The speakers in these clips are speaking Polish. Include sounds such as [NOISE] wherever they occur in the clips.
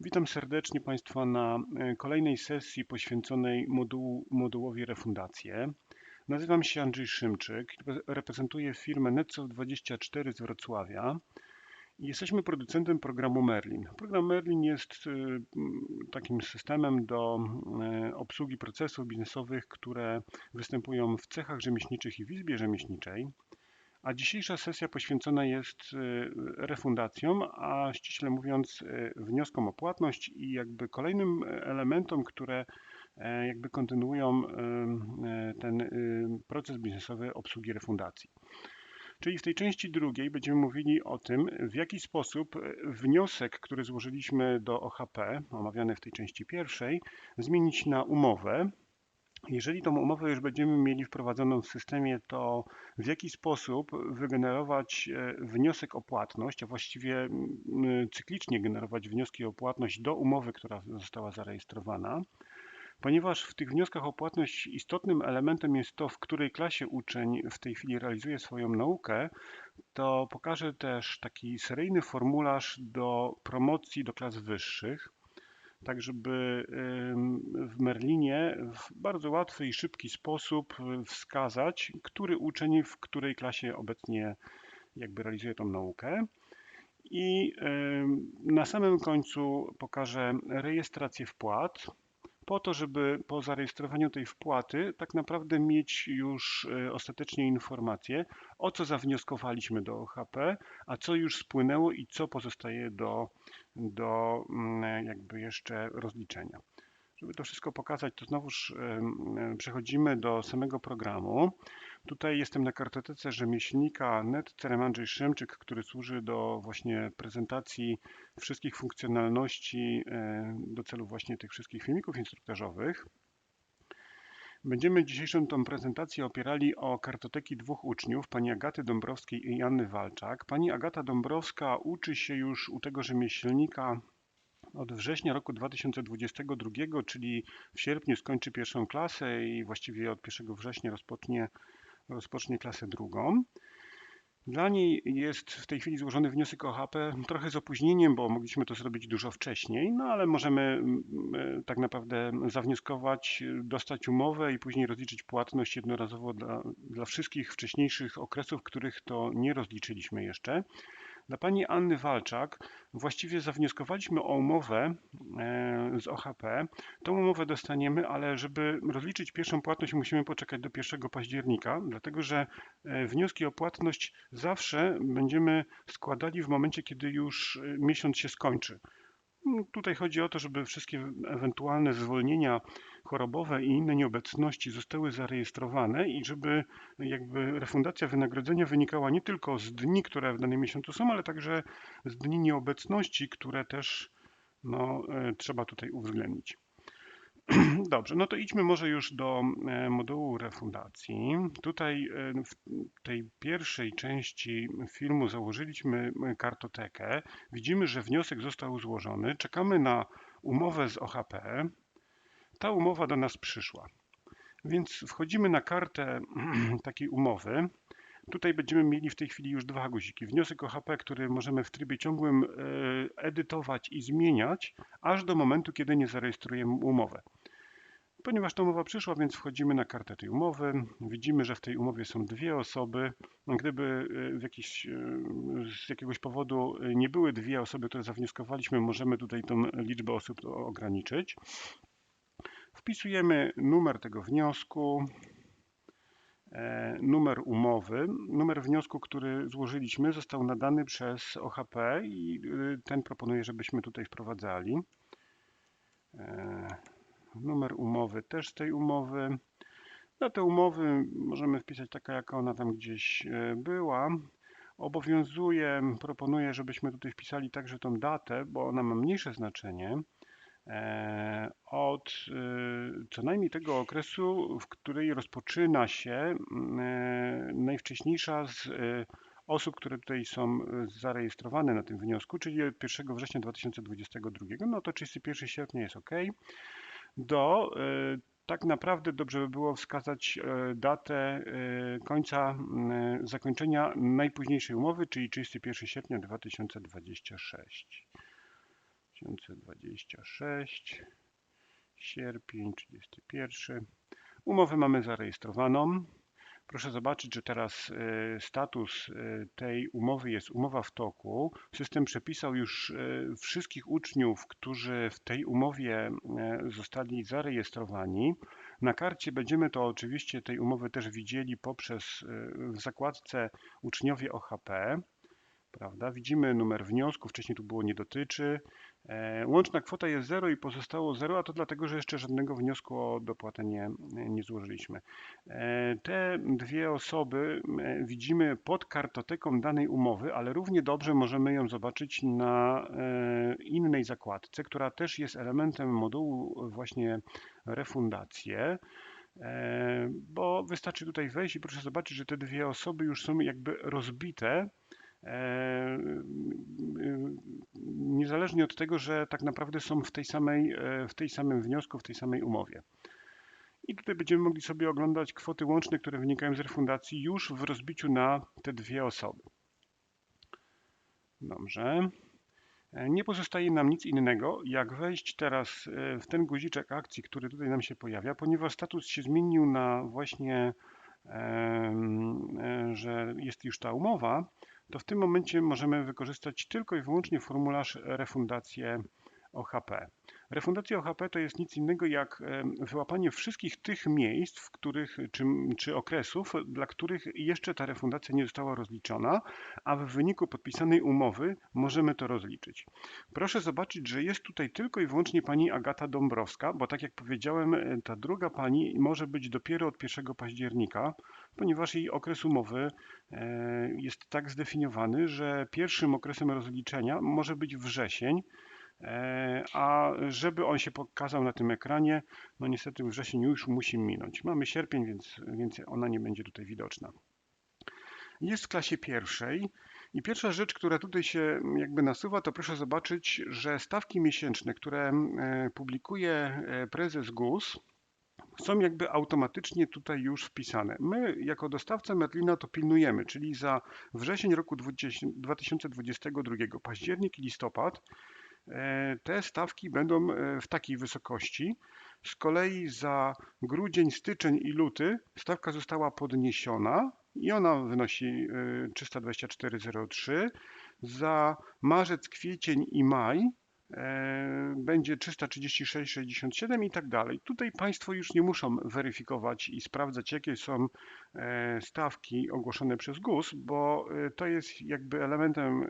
Witam serdecznie Państwa na e, kolejnej sesji poświęconej modułu, modułowi refundacje. Nazywam się Andrzej Szymczyk, reprezentuję firmę Netsoft24 z Wrocławia jesteśmy producentem programu Merlin. Program Merlin jest e, takim systemem do e, obsługi procesów biznesowych, które występują w cechach rzemieślniczych i w izbie rzemieślniczej. A dzisiejsza sesja poświęcona jest y, refundacjom, a ściśle mówiąc y, wnioskom o płatność i jakby kolejnym elementom, które e, jakby kontynuują y, ten proces biznesowy obsługi refundacji. Czyli w tej części drugiej będziemy mówili o tym, w jaki sposób wniosek, który złożyliśmy do OHP, omawiany w tej części pierwszej, zmienić na umowę, jeżeli tą umowę już będziemy mieli wprowadzoną w systemie, to w jaki sposób wygenerować e, wniosek o płatność, a właściwie cyklicznie generować wnioski o płatność do umowy, która została zarejestrowana, ponieważ w tych wnioskach o płatność istotnym elementem jest to, w której klasie uczeń w tej chwili realizuje swoją naukę, to pokażę też taki seryjny formularz do promocji do klas wyższych tak żeby w Merlinie w bardzo łatwy i szybki sposób wskazać, który uczeń w której klasie obecnie jakby realizuje tą naukę. I na samym końcu pokażę rejestrację wpłat, po to, żeby po zarejestrowaniu tej wpłaty tak naprawdę mieć już e, ostatecznie informację, o co zawnioskowaliśmy do OHP, a co już spłynęło i co pozostaje do, do mm, jakby jeszcze rozliczenia. Żeby to wszystko pokazać, to znowuż przechodzimy do samego programu. Tutaj jestem na kartotece rzemieślnika Net Cerem Andrzej Szymczyk, który służy do właśnie prezentacji wszystkich funkcjonalności e, do celu właśnie tych wszystkich filmików instruktażowych. Będziemy dzisiejszą tą prezentację opierali o kartoteki dwóch uczniów, pani Agaty Dąbrowskiej i Anny Walczak. Pani Agata Dąbrowska uczy się już u tego rzemieślnika od września roku 2022, czyli w sierpniu skończy pierwszą klasę i właściwie od 1 września rozpocznie, rozpocznie klasę drugą. Dla niej jest w tej chwili złożony wniosek o HP trochę z opóźnieniem, bo mogliśmy to zrobić dużo wcześniej, no ale możemy mm, e, tak naprawdę zawnioskować, dostać umowę i później rozliczyć płatność jednorazowo dla, dla wszystkich wcześniejszych okresów, których to nie rozliczyliśmy jeszcze. Dla pani Anny Walczak właściwie zawnioskowaliśmy o umowę e, z OHP. Tą umowę dostaniemy, ale żeby rozliczyć pierwszą płatność musimy poczekać do 1 października, dlatego że e, wnioski o płatność zawsze będziemy składali w momencie, kiedy już e, miesiąc się skończy. Tutaj chodzi o to, żeby wszystkie ewentualne zwolnienia chorobowe i inne nieobecności zostały zarejestrowane i żeby jakby refundacja wynagrodzenia wynikała nie tylko z dni, które w danym miesiącu są, ale także z dni nieobecności, które też no, e, trzeba tutaj uwzględnić. [CLEARS THROAT] Dobrze, no to idźmy może już do e, modułu refundacji. Tutaj e, w tej pierwszej części filmu założyliśmy kartotekę. Widzimy, że wniosek został złożony. Czekamy na umowę z OHP. Ta umowa do nas przyszła. Więc wchodzimy na kartę [CLEARS THROAT] takiej umowy. Tutaj będziemy mieli w tej chwili już dwa guziki. Wniosek o HP, który możemy w trybie ciągłym e, edytować i zmieniać, aż do momentu, kiedy nie zarejestrujemy umowę. Ponieważ ta umowa przyszła, więc wchodzimy na kartę tej umowy. Widzimy, że w tej umowie są dwie osoby. Gdyby e, jakiś, e, z jakiegoś powodu nie były dwie osoby, które zawnioskowaliśmy, możemy tutaj tą liczbę osób ograniczyć. Wpisujemy numer tego wniosku, numer umowy. Numer wniosku, który złożyliśmy, został nadany przez OHP i y, ten proponuję, żebyśmy tutaj wprowadzali. E, numer umowy też z tej umowy. Na te umowy możemy wpisać taka, jaka ona tam gdzieś e, była. Obowiązuje, proponuję, żebyśmy tutaj wpisali także tą datę, bo ona ma mniejsze znaczenie. E, od e, co najmniej tego okresu, w której rozpoczyna się e, najwcześniejsza z osób, które tutaj są zarejestrowane na tym wniosku, czyli od 1 września 2022, no to 31 sierpnia jest OK. Do tak naprawdę dobrze by było wskazać datę końca zakończenia najpóźniejszej umowy, czyli 31 sierpnia 2026. 2026, sierpień 31. Umowę mamy zarejestrowaną. Proszę zobaczyć, że teraz e, status e, tej umowy jest umowa w toku. System przepisał już e, wszystkich uczniów, którzy w tej umowie zostali zarejestrowani. Na karcie będziemy to oczywiście tej umowy też widzieli poprzez w zakładce uczniowie OHP prawda? Widzimy numer wniosku, wcześniej tu było nie dotyczy. E, łączna kwota jest 0 i pozostało 0, a to dlatego, że jeszcze żadnego wniosku o dopłatę nie, nie złożyliśmy. E, te dwie osoby e, widzimy pod kartoteką danej umowy, ale równie dobrze możemy ją zobaczyć na innej zakładce, która też jest elementem modułu właśnie refundacje bo wystarczy tutaj wejść i proszę zobaczyć, że te dwie osoby już są jakby rozbite niezależnie od tego, że tak naprawdę są w tej samej, e, w tej samym wniosku, w tej samej umowie. I tutaj będziemy mogli sobie oglądać kwoty łączne, które wynikają z refundacji już w rozbiciu na te dwie osoby. Dobrze. E, nie pozostaje nam nic innego, jak wejść teraz w ten guziczek akcji, który tutaj nam się pojawia, ponieważ status się zmienił na właśnie, że jest już ta umowa, to w tym momencie możemy wykorzystać tylko i wyłącznie formularz refundację OHP. Refundacja OHP to jest nic innego jak wyłapanie wszystkich tych miejsc, w których, czy, czy okresów, dla których jeszcze ta refundacja nie została rozliczona, a w wyniku podpisanej umowy możemy to rozliczyć. Proszę zobaczyć, że jest tutaj tylko i wyłącznie pani Agata Dąbrowska, bo tak jak powiedziałem, e, ta druga pani może być dopiero od 1 października, ponieważ jej okres umowy e, jest tak zdefiniowany, że pierwszym okresem rozliczenia może być wrzesień, E, a żeby on się pokazał na tym ekranie, no niestety wrzesień już musi minąć. Mamy sierpień, więc, więc ona nie będzie tutaj widoczna. Jest w klasie pierwszej i pierwsza rzecz, która tutaj się jakby nasuwa, to proszę zobaczyć, że stawki miesięczne, które e, publikuje e, prezes GUS, są jakby automatycznie tutaj już wpisane. My jako dostawca Merlina to pilnujemy, czyli za wrzesień roku 2022, październik i listopad E, te stawki będą e, w takiej wysokości. Z kolei za grudzień, styczeń i luty stawka została podniesiona i ona wynosi 324,03. E, za marzec, kwiecień i maj E, będzie 336,67 i tak dalej. Tutaj Państwo już nie muszą weryfikować i sprawdzać, jakie są e, stawki ogłoszone przez GUS, bo e, to jest jakby elementem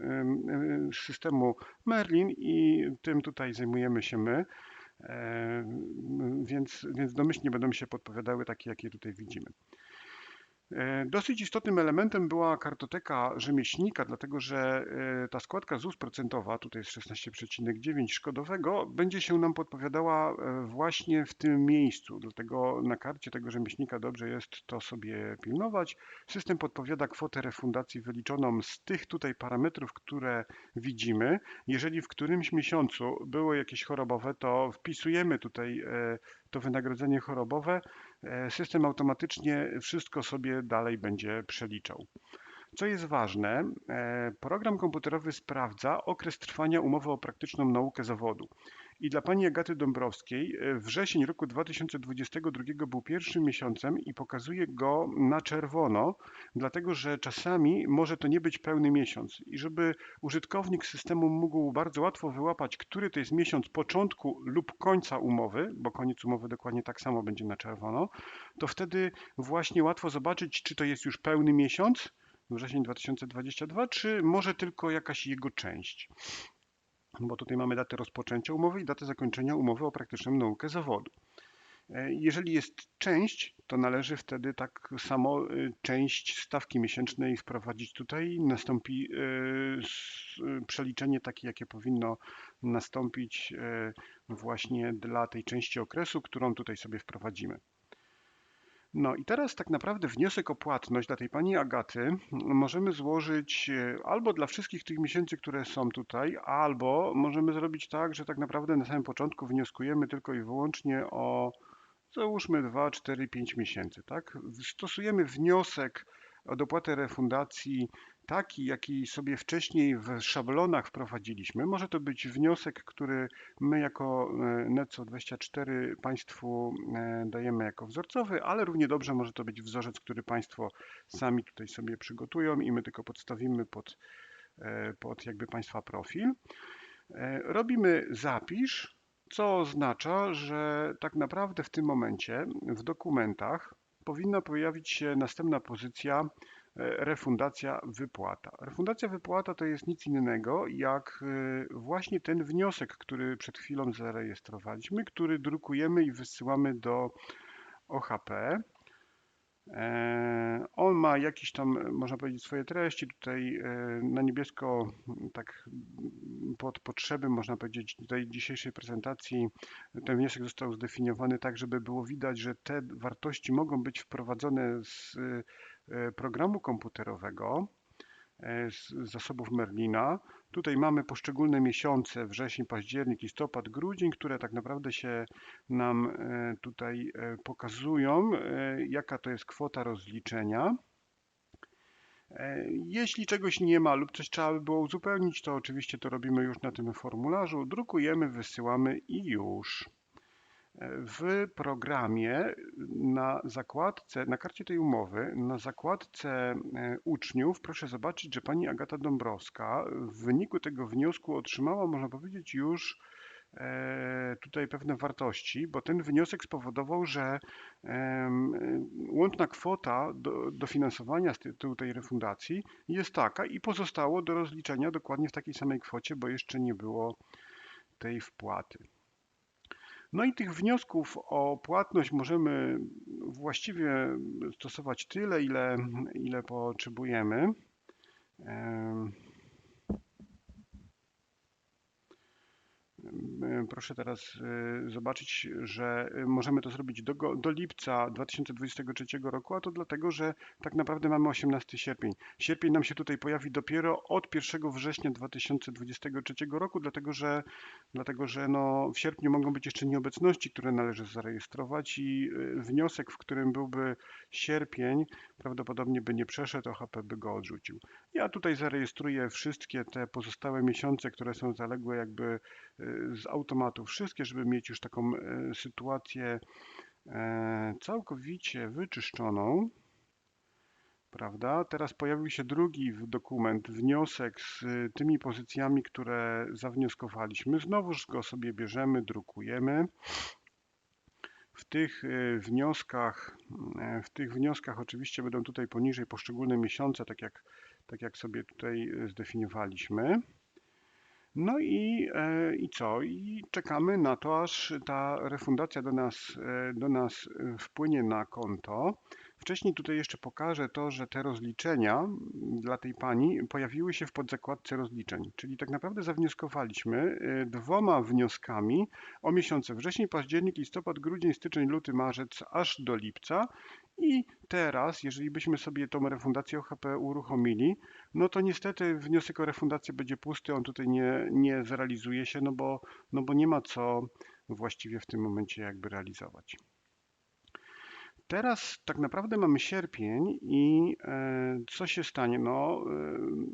systemu Merlin i tym tutaj zajmujemy się my. Więc, więc domyślnie będą się podpowiadały takie, jakie tutaj widzimy. E, dosyć istotnym elementem była kartoteka rzemieślnika, dlatego że e, ta składka ZUS procentowa, tutaj jest 16,9 szkodowego, będzie się nam podpowiadała e, właśnie w tym miejscu. Dlatego na karcie tego rzemieślnika dobrze jest to sobie pilnować. System podpowiada kwotę refundacji wyliczoną z tych tutaj parametrów, które widzimy. Jeżeli w którymś miesiącu było jakieś chorobowe, to wpisujemy tutaj to wynagrodzenie chorobowe E, system automatycznie wszystko sobie dalej będzie przeliczał. Co jest ważne, e, program komputerowy sprawdza okres trwania umowy o praktyczną naukę zawodu. I dla pani Agaty Dąbrowskiej e, wrzesień roku 2022 był pierwszym miesiącem i pokazuje go na czerwono, dlatego że czasami może to nie być pełny miesiąc. I żeby użytkownik systemu mógł bardzo łatwo wyłapać, który to jest miesiąc początku lub końca umowy, bo koniec umowy dokładnie tak samo będzie na czerwono, to wtedy właśnie łatwo zobaczyć, czy to jest już pełny miesiąc, wrzesień 2022, czy może tylko jakaś jego część bo tutaj mamy datę rozpoczęcia umowy i datę zakończenia umowy o praktyczną naukę zawodu. E, jeżeli jest część, to należy wtedy tak samo e, część stawki miesięcznej wprowadzić tutaj. Nastąpi e, przeliczenie takie, jakie powinno nastąpić właśnie dla tej części okresu, którą tutaj sobie wprowadzimy. No i teraz tak naprawdę wniosek o płatność dla tej pani Agaty możemy złożyć e, albo dla wszystkich tych miesięcy, które są tutaj, albo możemy zrobić tak, że tak naprawdę na samym początku wnioskujemy tylko i wyłącznie o załóżmy 2, 4, 5 miesięcy. Tak? Stosujemy wniosek o dopłatę refundacji taki, jaki sobie wcześniej w szablonach wprowadziliśmy. Może to być wniosek, który my jako e, NECO 24 Państwu e, dajemy jako wzorcowy, ale równie dobrze może to być wzorzec, który Państwo sami tutaj sobie przygotują i my tylko podstawimy pod, e, pod jakby Państwa profil. Robimy zapisz, co oznacza, że tak naprawdę w tym momencie w dokumentach powinna pojawić się następna pozycja e, refundacja wypłata. Refundacja wypłata to jest nic innego jak e, właśnie ten wniosek, który przed chwilą zarejestrowaliśmy, który drukujemy i wysyłamy do OHP. E, on ma jakieś tam, można powiedzieć, swoje treści. Tutaj e, na niebiesko, tak pod potrzeby, można powiedzieć, tej dzisiejszej prezentacji, ten wniosek został zdefiniowany tak, żeby było widać, że te wartości mogą być wprowadzone z e, programu komputerowego, z zasobów Merlina. Tutaj mamy poszczególne miesiące, wrzesień, październik, listopad, grudzień, które tak naprawdę się nam e, tutaj e, pokazują, e, jaka to jest kwota rozliczenia. Jeśli czegoś nie ma lub coś trzeba by było uzupełnić, to oczywiście to robimy już na tym formularzu, drukujemy, wysyłamy i już. W programie na zakładce, na karcie tej umowy, na zakładce e, uczniów, proszę zobaczyć, że pani Agata Dąbrowska w wyniku tego wniosku otrzymała, można powiedzieć, już e, tutaj pewne wartości, bo ten wniosek spowodował, że łączna kwota do, dofinansowania z tytułu tej refundacji jest taka i pozostało do rozliczenia dokładnie w takiej samej kwocie, bo jeszcze nie było tej wpłaty. No i tych wniosków o płatność możemy właściwie stosować tyle, ile, ile potrzebujemy. Proszę teraz y, zobaczyć, że możemy to zrobić do, do, lipca 2023 roku, a to dlatego, że tak naprawdę mamy 18 sierpień. Sierpień nam się tutaj pojawi dopiero od 1 września 2023 roku, dlatego że, dlatego, że no w sierpniu mogą być jeszcze nieobecności, które należy zarejestrować i y, wniosek, w którym byłby sierpień, prawdopodobnie by nie przeszedł, OHP by go odrzucił. Ja tutaj zarejestruję wszystkie te pozostałe miesiące, które są zaległe jakby z automatu wszystkie, żeby mieć już taką e, sytuację e, całkowicie wyczyszczoną. Prawda? Teraz pojawił się drugi dokument, wniosek z tymi pozycjami, które zawnioskowaliśmy. Znowuż go sobie bierzemy, drukujemy. W tych e, wnioskach, w tych wnioskach oczywiście będą tutaj poniżej poszczególne miesiące, tak jak, tak jak sobie tutaj zdefiniowaliśmy. No i, e, i co? I czekamy na to, aż ta refundacja do nas, e, do nas e, wpłynie na konto. Wcześniej tutaj jeszcze pokażę to, że te rozliczenia dla tej pani pojawiły się w podzakładce rozliczeń, czyli tak naprawdę zawnioskowaliśmy dwoma wnioskami o miesiące wrzesień, październik, listopad, grudzień, styczeń, luty, marzec aż do lipca i teraz, jeżeli byśmy sobie tą refundację OHP uruchomili, no to niestety wniosek o refundację będzie pusty, on tutaj nie, nie zrealizuje się, no bo, no bo nie ma co właściwie w tym momencie jakby realizować. Teraz tak naprawdę mamy sierpień i e, co się stanie? No,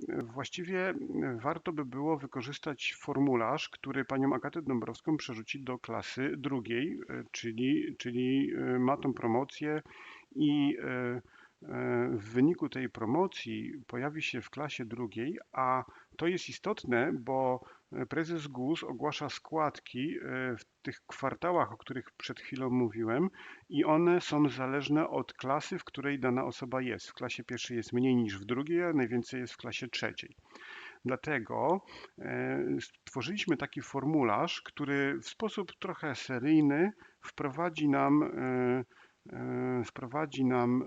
e, właściwie warto by było wykorzystać formularz, który panią Agatę Dąbrowską przerzuci do klasy drugiej, e, czyli, czyli ma tą promocję i w wyniku tej promocji pojawi się w klasie drugiej, a to jest istotne, bo prezes GUS ogłasza składki e, w tych kwartałach, o których przed chwilą mówiłem i one są zależne od klasy, w której dana osoba jest. W klasie pierwszej jest mniej niż w drugiej, a najwięcej jest w klasie trzeciej. Dlatego e, stworzyliśmy taki formularz, który w sposób trochę seryjny wprowadzi nam e, wprowadzi nam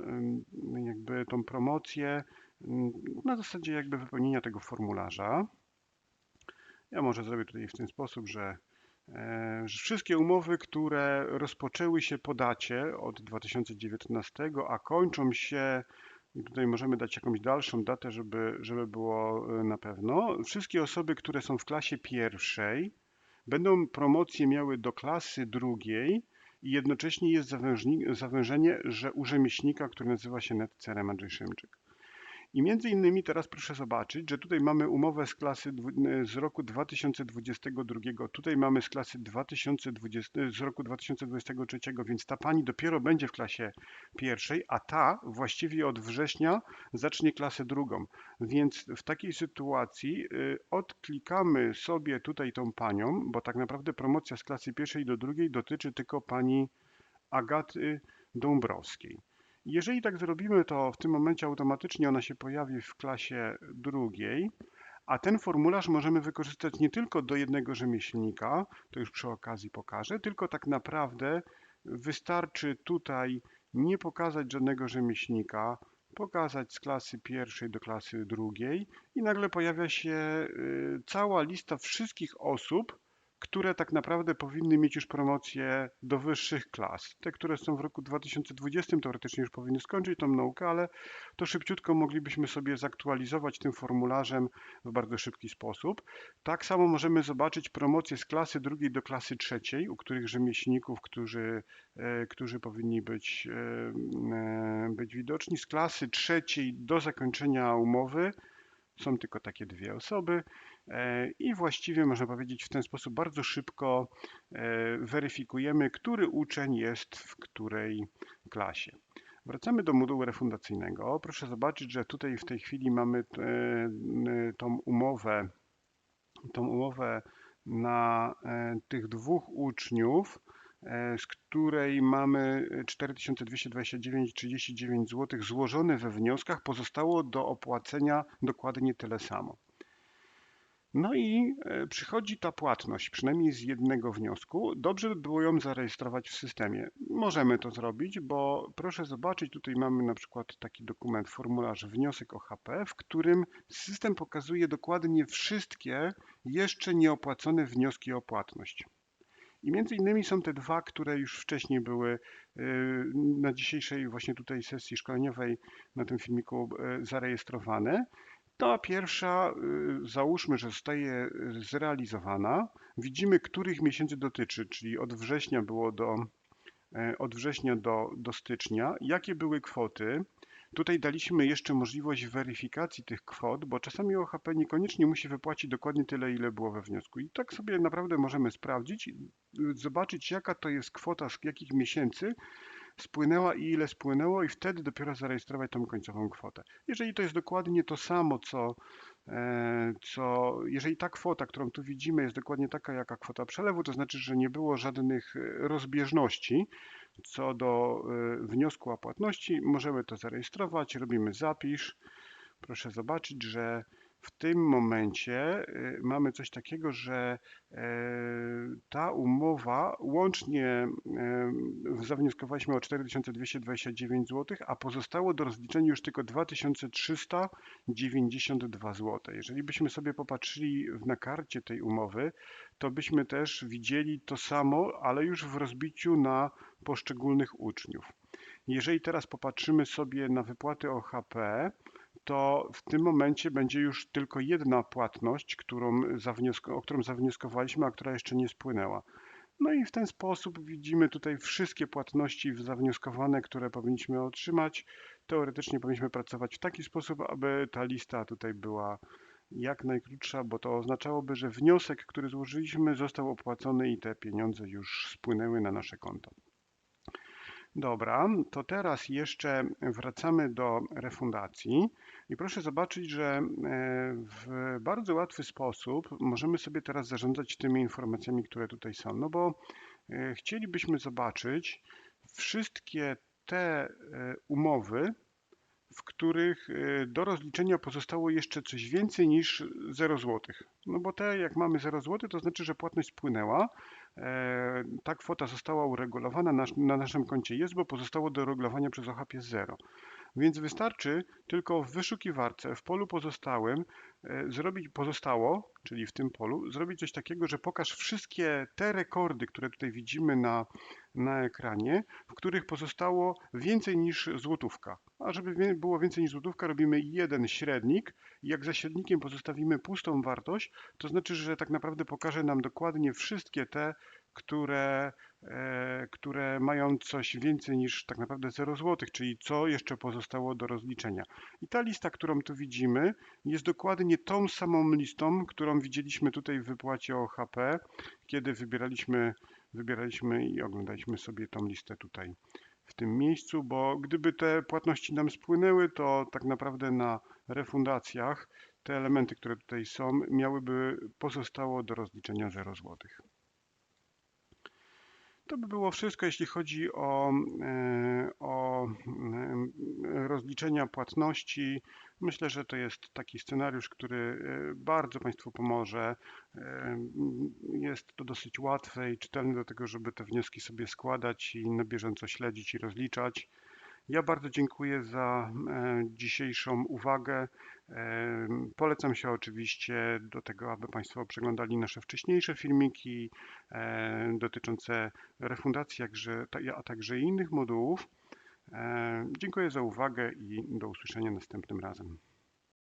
jakby tą promocję na zasadzie jakby wypełnienia tego formularza. Ja może zrobię tutaj w ten sposób, że, e, wszystkie umowy, które rozpoczęły się po dacie od 2019, a kończą się i tutaj możemy dać jakąś dalszą datę, żeby, żeby było e, na pewno. Wszystkie osoby, które są w klasie pierwszej, będą promocje miały do klasy drugiej i jednocześnie jest zawężenie, że u rzemieślnika, który nazywa się NetCRM Andrzej Szymczyk. I między innymi teraz proszę zobaczyć, że tutaj mamy umowę z klasy z roku 2022, tutaj mamy z klasy 2020, z roku 2023, więc ta pani dopiero będzie w klasie pierwszej, a ta właściwie od września zacznie klasę drugą. Więc w takiej sytuacji y, odklikamy sobie tutaj tą panią, bo tak naprawdę promocja z klasy pierwszej do drugiej dotyczy tylko pani Agaty Dąbrowskiej. Jeżeli tak zrobimy, to w tym momencie automatycznie ona się pojawi w klasie drugiej, a ten formularz możemy wykorzystać nie tylko do jednego rzemieślnika, to już przy okazji pokażę, tylko tak naprawdę wystarczy tutaj nie pokazać żadnego rzemieślnika, pokazać z klasy pierwszej do klasy drugiej i nagle pojawia się y, cała lista wszystkich osób, które tak naprawdę powinny mieć już promocję do wyższych klas. Te, które są w roku 2020 teoretycznie już powinny skończyć tą naukę, ale to szybciutko moglibyśmy sobie zaktualizować tym formularzem w bardzo szybki sposób. Tak samo możemy zobaczyć promocję z klasy drugiej do klasy trzeciej, u których rzemieślników, którzy, e, którzy powinni być, e, e, być widoczni. Z klasy trzeciej do zakończenia umowy są tylko takie dwie osoby. E, i właściwie można powiedzieć w ten sposób bardzo szybko e, weryfikujemy, który uczeń jest w której klasie. Wracamy do modułu refundacyjnego. Proszę zobaczyć, że tutaj w tej chwili mamy e, tą umowę, tą umowę na tych dwóch uczniów, z której mamy 4229,39 zł złożone we wnioskach, pozostało do opłacenia dokładnie tyle samo. No i e, przychodzi ta płatność, przynajmniej z jednego wniosku. Dobrze by było ją zarejestrować w systemie. Możemy to zrobić, bo proszę zobaczyć, tutaj mamy na przykład taki dokument, formularz wniosek o HP, w którym system pokazuje dokładnie wszystkie jeszcze nieopłacone wnioski o płatność. I między innymi są te dwa, które już wcześniej były e, na dzisiejszej właśnie tutaj sesji szkoleniowej na tym filmiku e, zarejestrowane. Ta pierwsza, y, załóżmy, że zostaje zrealizowana. Widzimy, których miesięcy dotyczy, czyli od września było do, e, od września do, do stycznia. Jakie były kwoty? Tutaj daliśmy jeszcze możliwość weryfikacji tych kwot, bo czasami OHP niekoniecznie musi wypłacić dokładnie tyle, ile było we wniosku. I tak sobie naprawdę możemy sprawdzić, zobaczyć jaka to jest kwota z jakich miesięcy, spłynęła i ile spłynęło i wtedy dopiero zarejestrować tą końcową kwotę. Jeżeli to jest dokładnie to samo, co, e, co jeżeli ta kwota, którą tu widzimy jest dokładnie taka jaka kwota przelewu, to znaczy, że nie było żadnych e, rozbieżności co do e, wniosku o płatności, możemy to zarejestrować, robimy zapisz. Proszę zobaczyć, że w tym momencie y, mamy coś takiego, że e, ta umowa łącznie zawnioskowaliśmy o 4229 zł, a pozostało do rozliczenia już tylko 2392 zł. Jeżeli byśmy sobie popatrzyli na karcie tej umowy, to byśmy też widzieli to samo, ale już w rozbiciu na poszczególnych uczniów. Jeżeli teraz popatrzymy sobie na wypłaty OHP, to w tym momencie będzie już tylko jedna płatność, którą o którą zawnioskowaliśmy, a która jeszcze nie spłynęła. No i w ten sposób widzimy tutaj wszystkie płatności zawnioskowane, które powinniśmy otrzymać. Teoretycznie powinniśmy pracować w taki sposób, aby ta lista tutaj była jak najkrótsza, bo to oznaczałoby, że wniosek, który złożyliśmy został opłacony i te pieniądze już spłynęły na nasze konto. Dobra, to teraz jeszcze wracamy do refundacji i proszę zobaczyć, że e, w bardzo łatwy sposób możemy sobie teraz zarządzać tymi informacjami, które tutaj są, no bo e, chcielibyśmy zobaczyć wszystkie te e, umowy, w których do rozliczenia pozostało jeszcze coś więcej niż 0 zł. No bo te, jak mamy 0 zł, to znaczy, że płatność spłynęła, ta kwota została uregulowana, na naszym koncie jest, bo pozostało do regulowania przez OHP 0. Więc wystarczy tylko w wyszukiwarce w polu pozostałym e, zrobić pozostało, czyli w tym polu, zrobić coś takiego, że pokaż wszystkie te rekordy, które tutaj widzimy na, na ekranie, w których pozostało więcej niż złotówka. A żeby było więcej niż złotówka, robimy jeden średnik. Jak za średnikiem pozostawimy pustą wartość, to znaczy, że tak naprawdę pokaże nam dokładnie wszystkie te, które, e, które mają coś więcej niż tak naprawdę 0 zł, czyli co jeszcze pozostało do rozliczenia. I ta lista, którą tu widzimy, jest dokładnie tą samą listą, którą widzieliśmy tutaj w wypłacie OHP, kiedy wybieraliśmy, wybieraliśmy i oglądaliśmy sobie tą listę tutaj w tym miejscu, bo gdyby te płatności nam spłynęły, to tak naprawdę na refundacjach te elementy, które tutaj są, miałyby pozostało do rozliczenia 0 zł. To by było wszystko, jeśli chodzi o, e, o e, rozliczenia płatności. Myślę, że to jest taki scenariusz, który e, bardzo Państwu pomoże. Jest to dosyć łatwe i czytelne do tego, żeby te wnioski sobie składać i na bieżąco śledzić i rozliczać. Ja bardzo dziękuję za e, dzisiejszą uwagę. E, Polecam się oczywiście do tego, aby Państwo przeglądali nasze wcześniejsze filmiki e, dotyczące refundacji, a także innych modułów. Dziękuję za uwagę i do usłyszenia następnym razem.